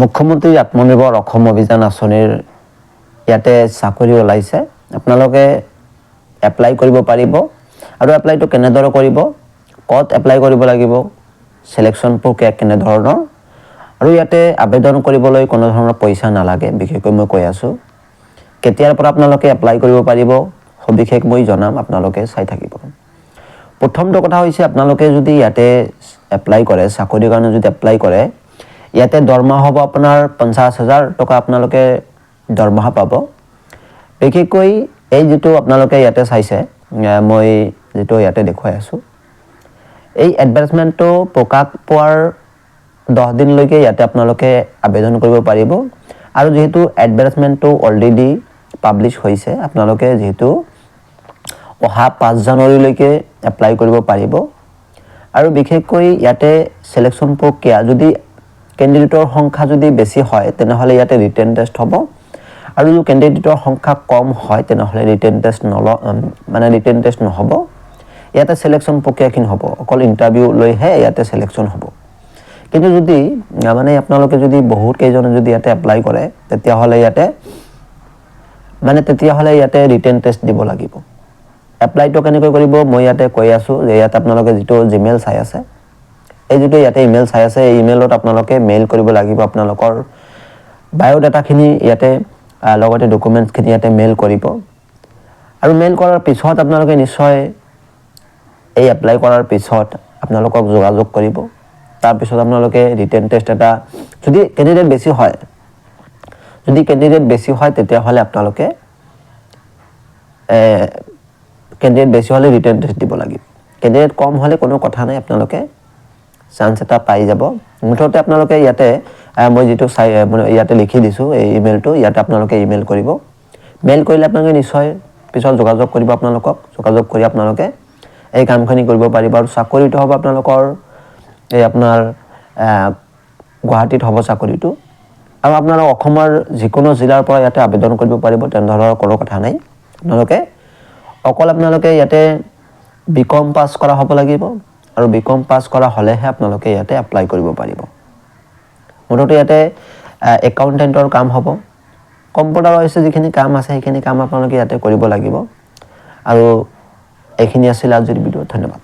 মুখ্যমন্ত্ৰী আত্মনিৰ্ভৰ অসম অভিযান আঁচনিৰ ইয়াতে চাকৰি ওলাইছে। আপোনালোকে এপ্লাই কৰিব পাৰিব। আৰু এপ্লাইটো কেনেদৰে কৰিব, ক'ত এপ্লাই কৰিব লাগিব চিলেকশ্যন প্ৰক্ৰিয়া কেনেধৰণৰ, আৰু ইয়াতে আবেদন কৰিবলৈ কোনো ধৰণৰ পইচা নালাগে, বিশেষকৈ মই কৈ আছোঁ। কেতিয়াৰ পৰা আপোনালোকে এপ্লাই কৰিব পাৰিব, সবিশেষ মই জনাম, আপোনালোকে চাই থাকিব। প্ৰথমটো কথা হৈছে, আপোনালোকে যদি ইয়াতে এপ্লাই কৰে, চাকৰিৰ কাৰণে যদি এপ্লাই কৰে ইয়াতে দৰমহা হ'ব আপোনাৰ পঞ্চাছ হাজাৰ টকা আপোনালোকে দৰমহা পাব। বিশেষকৈ এই যিটো আপোনালোকে ইয়াতে চাইছে মই যিটো ইয়াতে দেখুৱাই আছোঁ এই এডভাৰ্টাইজমেণ্টটো প্ৰকাশ পোৱাৰ দহ দিনলৈকে ইয়াতে আপোনালোকে আবেদন কৰিব পাৰিব। আৰু যিহেতু এডভাৰ্টাইজমেণ্টটো অলৰেডি পাব্লিছ হৈছে আপোনালোকে যিহেতু অহা পাঁচ জানুৱাৰীলৈকে এপ্লাই কৰিব পাৰিব। আৰু বিশেষকৈ ইয়াতে চিলেকশ্যন প্ৰক্ৰিয়া যদি কেণ্ডিডেটৰ সংখ্যা যদি বেছি হয়, তেনেহ'লে ইয়াতে ৰিটেন টেষ্ট হ'ব। আৰু যদি কেণ্ডিডেটৰ সংখ্যা কম হয়, তেনেহ'লে ৰিটেন টেষ্ট নল মানে ৰিটেন টেষ্ট নহ'ব। ইয়াতে চিলেকশ্যন প্ৰক্ৰিয়াখিনি হ'ব। অকল ইণ্টাৰভিউ লৈহে ইয়াতে চিলেকশ্যন হ'ব। কিন্তু যদি মানে আপোনালোকে যদি বহুত কেইজনে যদি ইয়াতে এপ্লাই কৰে, তেতিয়াহ'লে ইয়াতে মানে তেতিয়াহ'লে ইয়াতে ৰিটেন টেষ্ট দিব লাগিব। এপ্লাইটো কেনেকৈ কৰিব? মই ইয়াতে কৈ আছোঁ যে ইয়াত আপোনালোকে যিটো জিমেইল চাই আছে এই যিটো ইয়াতে ইমেইল চাই আছে, এই ইমেইলত আপোনালোকে মেইল কৰিব লাগিব আপোনালোকৰ বায়'ডাটাখিনি ইয়াতে লগতে ডকুমেণ্টছখিনি ইয়াতে মেইল কৰিব। আৰু মেইল কৰাৰ পিছত আপোনালোকে নিশ্চয় এই এপ্লাই কৰাৰ পিছত আপোনালোকক যোগাযোগ কৰিব। তাৰপিছত আপোনালোকে ৰিটেন টেষ্ট এটা, যদি কেণ্ডিডেট বেছি হয়, যদি কেণ্ডিডেট বেছি হয়, তেতিয়াহ'লে আপোনালোকে কেণ্ডিডেট বেছি হ'লে ৰিটেন টেষ্ট দিব লাগিব। কেণ্ডিডেট কম হ'লে কোনো কথা নাই, আপোনালোকে চান্স এটা পাই যাব। মুঠতে আপোনালোকে ইয়াতে মই যিটো চাই মানে ইয়াতে লিখি দিছোঁ এই ইমেইলটো ইয়াতে আপোনালোকে ইমেইল কৰিব। মেইল কৰিলে আপোনালোকে নিশ্চয় পিছত যোগাযোগ কৰিব আপোনালোকক যোগাযোগ কৰি আপোনালোকে এই কামখিনি কৰিব পাৰিব আৰু চাকৰিটো হ'ব আপোনালোকৰ এই আপোনাৰ গুৱাহাটীত হ'ব চাকৰিটো। আৰু আপোনালোক অসমৰ যিকোনো জিলাৰ পৰা ইয়াতে আবেদন কৰিব পাৰিব তেনেধৰণৰ কোনো কথা নাই। আপোনালোকে অকল আপোনালোকে ইয়াতে বি কম পাছ কৰা হ'ব লাগিব। আৰু বি কম পাছ কৰা হ'লেহে আপোনালোকে ইয়াতে এপ্লাই কৰিব পাৰিব। মুঠতে ইয়াতে একাউণ্টেণ্টৰ কাম হ'ব। কম্পিউটাৰ হৈছে যিখিনি কাম আছে, সেইখিনি কাম আপোনালোকে ইয়াতে কৰিব লাগিব। আৰু এইখিনি আছিল আজিৰ ভিডিঅ' ধন্যবাদ।